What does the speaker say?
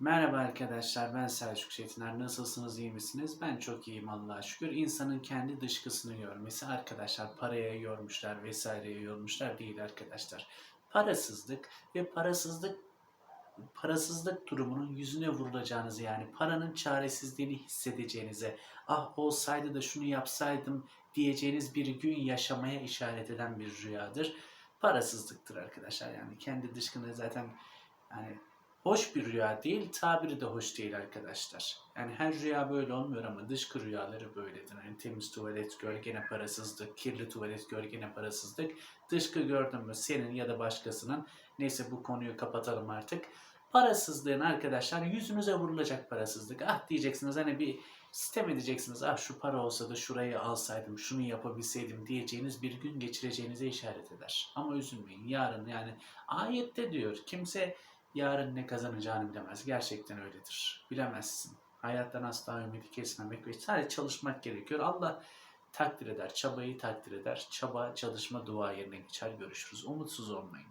Merhaba arkadaşlar ben Selçuk Çetiner. Nasılsınız iyi misiniz? Ben çok iyiyim Allah'a şükür. İnsanın kendi dışkısını görmesi arkadaşlar paraya yormuşlar vesaireye yormuşlar değil arkadaşlar. Parasızlık ve parasızlık parasızlık durumunun yüzüne vurulacağınızı yani paranın çaresizliğini hissedeceğinize ah olsaydı da şunu yapsaydım diyeceğiniz bir gün yaşamaya işaret eden bir rüyadır. Parasızlıktır arkadaşlar yani kendi dışkını zaten yani hoş bir rüya değil, tabiri de hoş değil arkadaşlar. Yani her rüya böyle olmuyor ama dışkı rüyaları böyledir. Yani temiz tuvalet gör gene parasızlık, kirli tuvalet gör gene parasızlık. Dışkı gördün mü senin ya da başkasının, neyse bu konuyu kapatalım artık. Parasızlığın arkadaşlar yüzünüze vurulacak parasızlık. Ah diyeceksiniz hani bir sistem edeceksiniz. Ah şu para olsa da şurayı alsaydım, şunu yapabilseydim diyeceğiniz bir gün geçireceğinize işaret eder. Ama üzülmeyin yarın yani ayette diyor kimse yarın ne kazanacağını bilemez. Gerçekten öyledir. Bilemezsin. Hayattan asla ümidi kesmemek ve sadece çalışmak gerekiyor. Allah takdir eder, çabayı takdir eder. Çaba, çalışma, dua yerine geçer. Görüşürüz. Umutsuz olmayın.